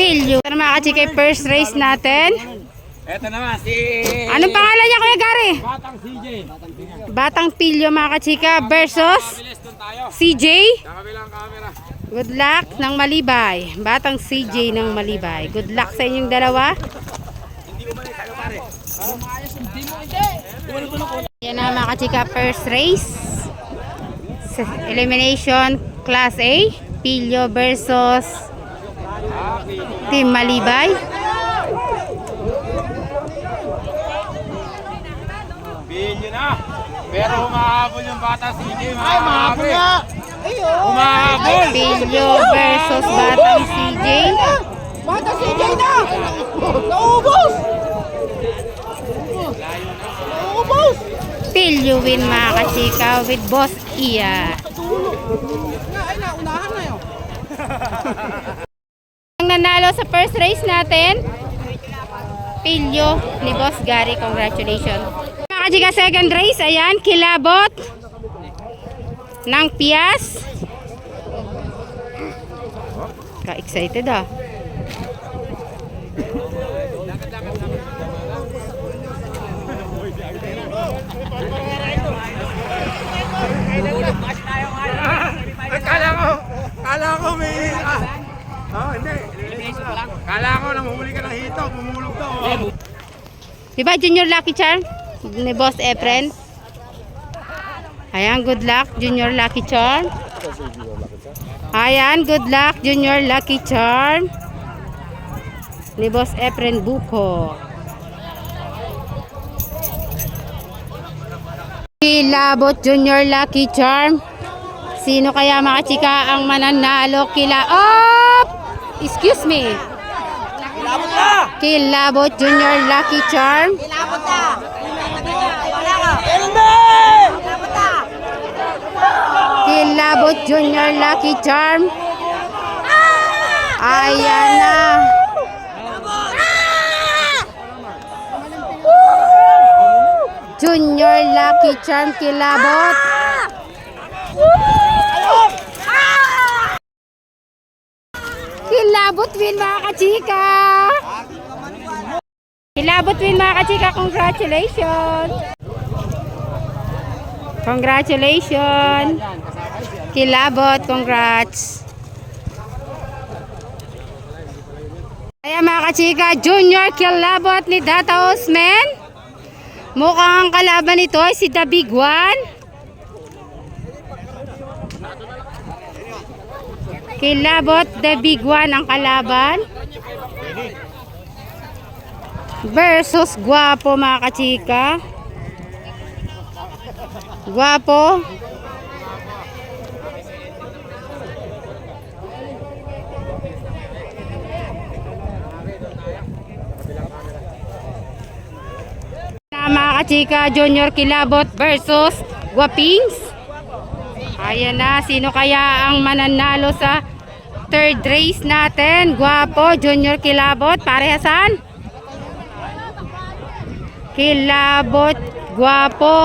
Pilyo. Ito na mga kachika, first race natin. Eto naman si... Anong pangalan niya, Kuya Gary? Batang CJ. Batang Pilyo mga kachika versus. CJ. Good luck ng Malibay. Batang CJ ng Malibay. Good luck sa inyong dalawa. Yan na mga kachika, first race. Elimination Class A. Pilyo versus Team Malibay. Bilyo na. Pero humahabol yung batang CJ. Ay, mahabol nga. Humahabol. Pilyo versus Batang CJ. Bata si Jay na! Naubos! Naubos! Pilyo win mga kachika with Boss Iya. Na, ay na, unahan na yun. Ang nanalo sa first race natin, Pilyo ni Boss Gary. Congratulations. Mga kachika, second race, ayan, kilabot ng Pias. Ka-excited ah. Kala ko, kala ko may... Ah, oh, hindi. Kala ko nanguhuli ka ng hito, bumulog to. Oh. Junior Lucky Charm ni Boss Efren? Ayan, good luck Junior Lucky Charm. Ayan, good luck Junior Lucky Charm ni Boss Efren Buko. Kilabot Junior Lucky Charm. Sino kaya mga chika ang mananalo kila... Oh! Excuse me. Kilabot Junior Lucky Charm. Ilabot na! Wala ka! Ilabot na! Kilabot Junior Lucky Charm. Ayan na. Junior Lucky Charm kilabot. Kilabot win mga kachika. Kilabot win mga kachika. Congratulations. Congratulations. Kilabot, congrats. Kaya mga kachika, Junior Kilabot ni Data Osman. Mukhang ang kalaban nito ay si The Big One. Kilabot, The Big One ang kalaban. Versus Guapo mga kachika. Guapo. Na mga kachika, Junior Kilabot versus Guapings. Ayan na, sino kaya ang mananalo sa third race natin? Guapo, Junior Kilabot, parehasan. Kilabot, Guapo.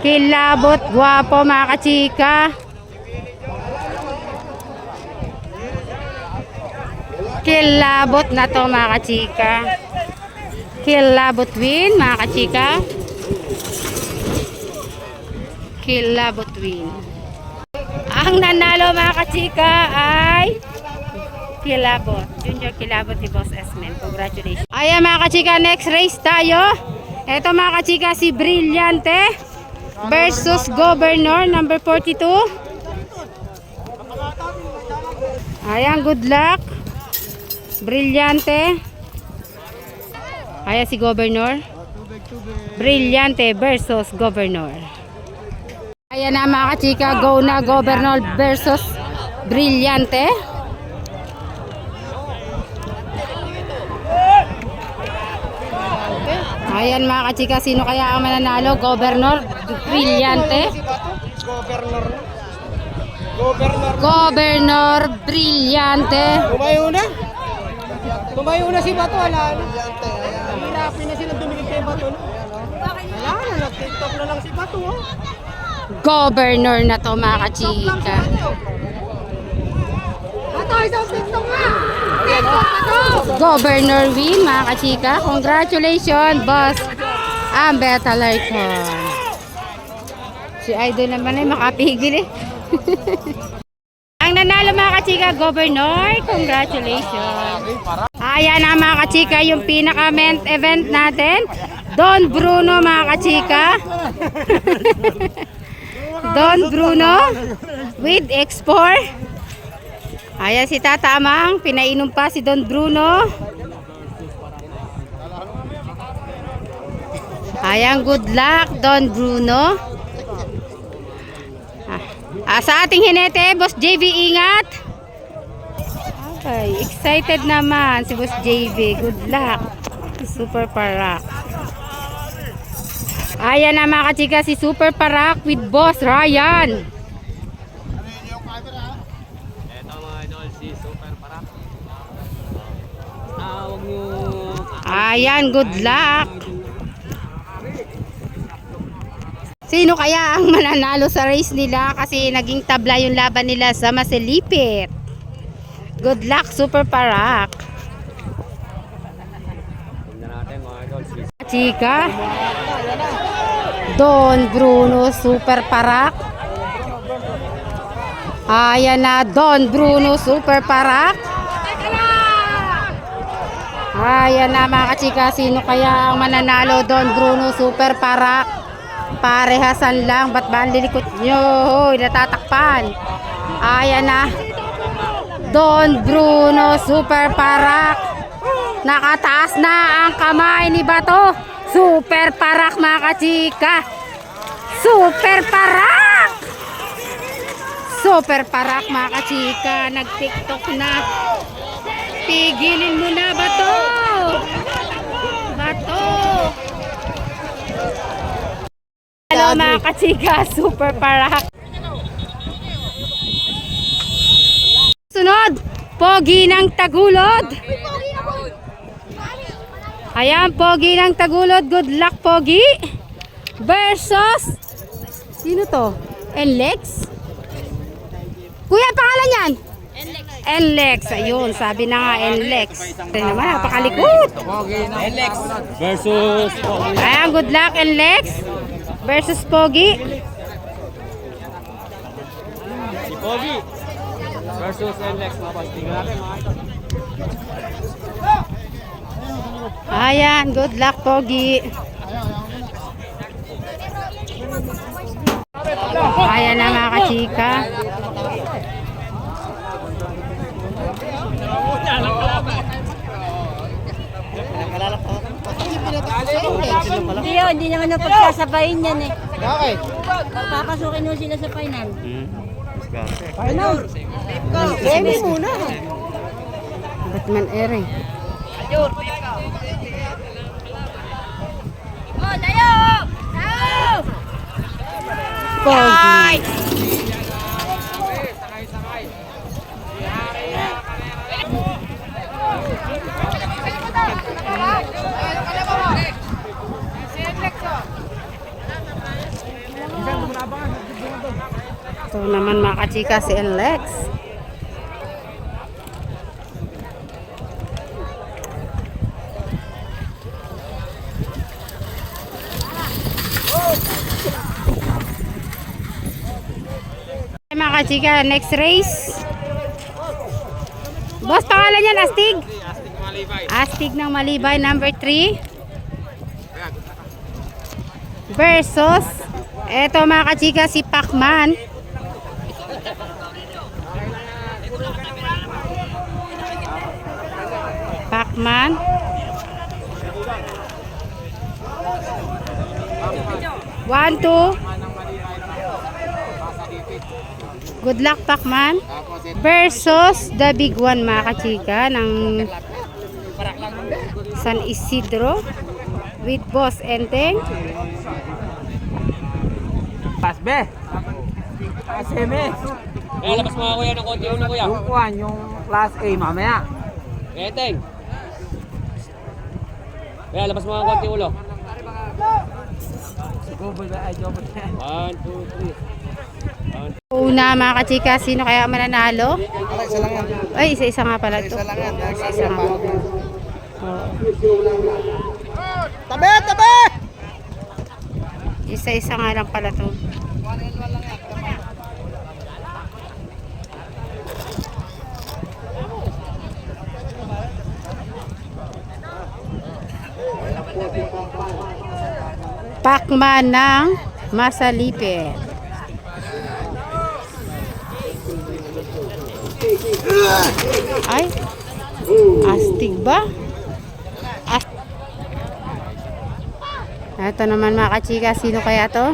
Kilabot, Guapo mga kachika. Kilabot na to mga kachika. Kilabot win mga kachika. Kilabot win. Ang nanalo mga kachika ay Kilabot. Junior Kilabot ni Boss Esmen. Congratulations. Ayan mga kachika, next race tayo. Ito mga kachika si Brillante versus Governor number 42. Ayan, good luck. Brillante. Ayan si Governor. Brillante versus Governor. Ayan na mga kachika, go na Governor versus Brillante. Ayan mga kachika, sino kaya ang mananalo? Governor Brillante. Governor. Governor. Governor Brillante. Tumayo na. Tumayo na si Bato. Wala na. Hirapin na sila dumikit kay Bato. Wala na. Nag-tiktok na lang si Bato. Oh. governor na to mga kachika. Governor win mga kachika. Congratulations, boss. Amber Talarcon. Si Idol naman ay makapigil eh. Ang nanalo mga kachika, Governor. Congratulations. Ayan na mga kachika, yung pinaka-main event natin. Don Bruno mga kachika. Don Bruno with X4. Ayan si Tata Amang, pinainom pa si Don Bruno. Ayan, good luck Don Bruno. Ah, ah, sa ating hinete, Boss JV, ingat. Okay, excited naman si Boss JV. Good luck. Super Parak. Ayan na mga kachika si Super Parak with Boss Ryan. Ayan, good luck. Sino kaya ang mananalo sa race nila kasi naging tabla yung laban nila sa Masilipit. Good luck, Super Parak. Chika. Don Bruno, Super Parak. Ayan na, Don Bruno, Super Parak. Ayan na mga kachika, sino kaya ang mananalo? Don Bruno, Super Parak. Parehasan lang, ba't ba ang lilikot nyo? Hoy, natatakpan. Ayan na. Don Bruno, Super Parak. Nakataas na ang kamay ni Bato. Super Parak mga kachika. Super Parak! Super Parak mga kachika. Nag-tiktok na. Tigilin mo na, Bato! Bato! Hello mga kachika, super parak. Sunod, Pogi ng Tagulod. Ayan, Pogi ng Tagulod. Good luck, Pogi. Versus, sino to? Enlex? Kuya, pangalan yan? Enlex. Ayun, sabi na nga Enlex. Ito naman, napakalikot. Versus Ayan, good luck, Enlex. Versus Pogi. si Pogi. Versus boss. Tingnan natin mga ito. Ayan, good luck, Pogi. Ayan na mga kachika. Hindi yun, hindi naman napagsasabayin yan eh. Bakit? Papasukin mo sila sa final. Baby muna. Batman Ere. Oh, tayo! Tayo! Pogi. Naman mga kachika si Enlex. Ay, mga kachika, next race. Boss, pangalan niyan, Astig? Astig ng Malibay, number 3. Versus, eto mga kachika, si Pacman. Pacman. One, two. Good luck, Pacman. Versus the big one, mga kachika, ng San Isidro with Boss Enteng. Pas B. Pas M. Kaya labas mga kuya ng konti ulo kuya. Yung kuhan, yung class A mamaya. Keteng. Kaya labas mga konti ulo. One, two, three. Una mga kachika, sino kaya mananalo? isa lang yan. Ay, isa-isa nga pala ito. Isa lang yan. Isa-isa nga. Oo. Tabi, tabi! Isa-isa nga lang pala to. Pakman ng Masalipit. Ay, astig ba? As Ito naman mga kachika, sino kaya to?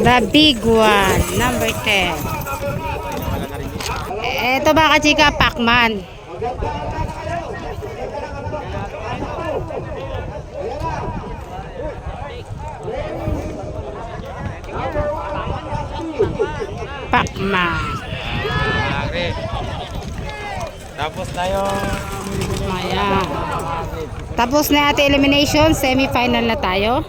The big one, number 10. Ito mga kachika, Pacman. Pacman. Tapos tayo. Ayan. Tapos na ate elimination, semi-final na tayo.